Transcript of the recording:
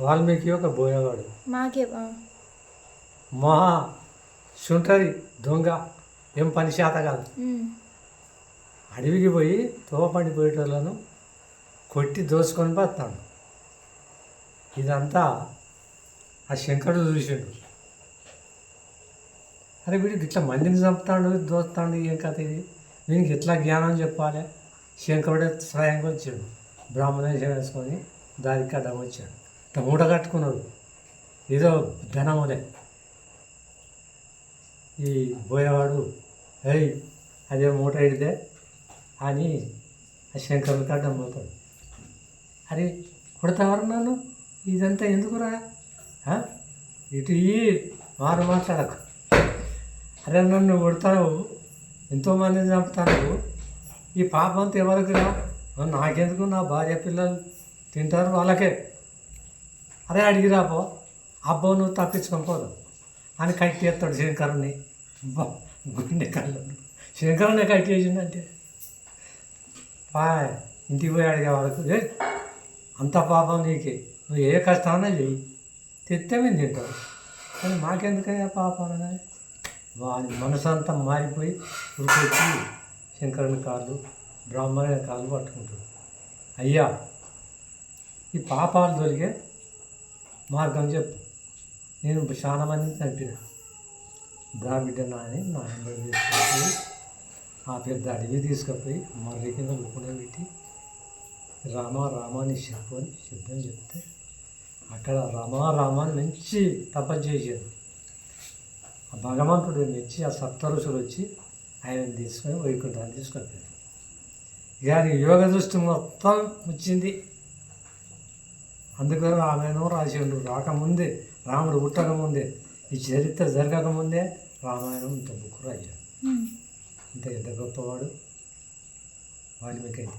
వాల్మీకి ఒక బోయవాడు. మాకే. మహా సుంటరి దొంగ ఏం పని శాత కాదు. అడవికి పోయి తోపండి పోయేటోళ్ళను కొట్టి దోసుకొని పోతాడు ఇదంతా ఆ శంకరుడు చూసిండు. అరే వీడికి ఇట్లా మందిని చంపుతాడు దోస్తాడు ఏం కథ ఇది? వీనికి ఎట్లా జ్ఞానం చెప్పాలి? శంకరుడే స్వయంగా వచ్చాడు. బ్రాహ్మణేశం వేసుకొని దానికి అడ్డం వచ్చాడు. మూట కట్టుకున్నాడు ఏదో ధనములే ఈ పోయేవాడు ఏయ్ అదే మూట ఇడితే అని ఆ శంకరుడికి కట్టడం పోతాడు. అరే కొడతావరు నన్ను? ఇదంతా ఎందుకురా? ఇటు ఈ మారు మాట్లాడకు. అరే నన్ను కొడతావు? ఎంతోమందిని చంపుతాను ఈ పాపం అంతా ఎవరికిరా నాకెందుకు? నా భార్య పిల్లలు తింటారు వాళ్ళకే. అరే అడిగిరాపో అబ్బో నువ్వు తప్పించుకొని పోదు. అని కట్టి ఎత్తాడు శంకరుని గుండె కళ్ళు. శంకరుని కట్టి వేసిందంటే పాయ్ ఇంటికి పోయి అడిగే వాళ్ళకు ఏ అంత పాపం నీకే. నువ్వు ఏ కష్టమైనా చెయ్యి. తెత్తమే తింటావు కానీ మాకెందుకయ్యా పాపం? అనగానే వాడి మనసు అంతా మారిపోయి ఉరికొచ్చి శంకరుని కాళ్ళు బ్రాహ్మణుని కాళ్ళు పట్టుకుంటాడు అయ్యా ఈ పాపాలు దొరికే మార్గం చెప్పు. నేను చాలా మందిని చంపిన. బ్రాహ్మిడ్డ నాని నా ఇంట్లో తీసుకుపోయి ఆ పెద్ద అడవి తీసుకుపోయి మర్రి కింద ముక్కునే పెట్టి రామ రామాని చెప్పు అని శబ్దం చెప్తే అక్కడ రామా రామాని మంచి తపస్సు చేశాడు. ఆ భగవంతుడు మెచ్చి ఆ సప్తరుషులు వచ్చి ఆయన తీసుకొని వైకుంఠాన్ని తీసుకొచ్చారు ఇక యోగ దృష్టి మొత్తం వచ్చింది అందుకని ఆమెను రాసిండు రాకముందే రాముడు పుట్టకముందే ఈ చరిత్ర జరగకముందే రామాయణం ఇంత బుక్ రాశాడు. ఇంత ఎంత గొప్పవాడు వాల్మీకి అయితే.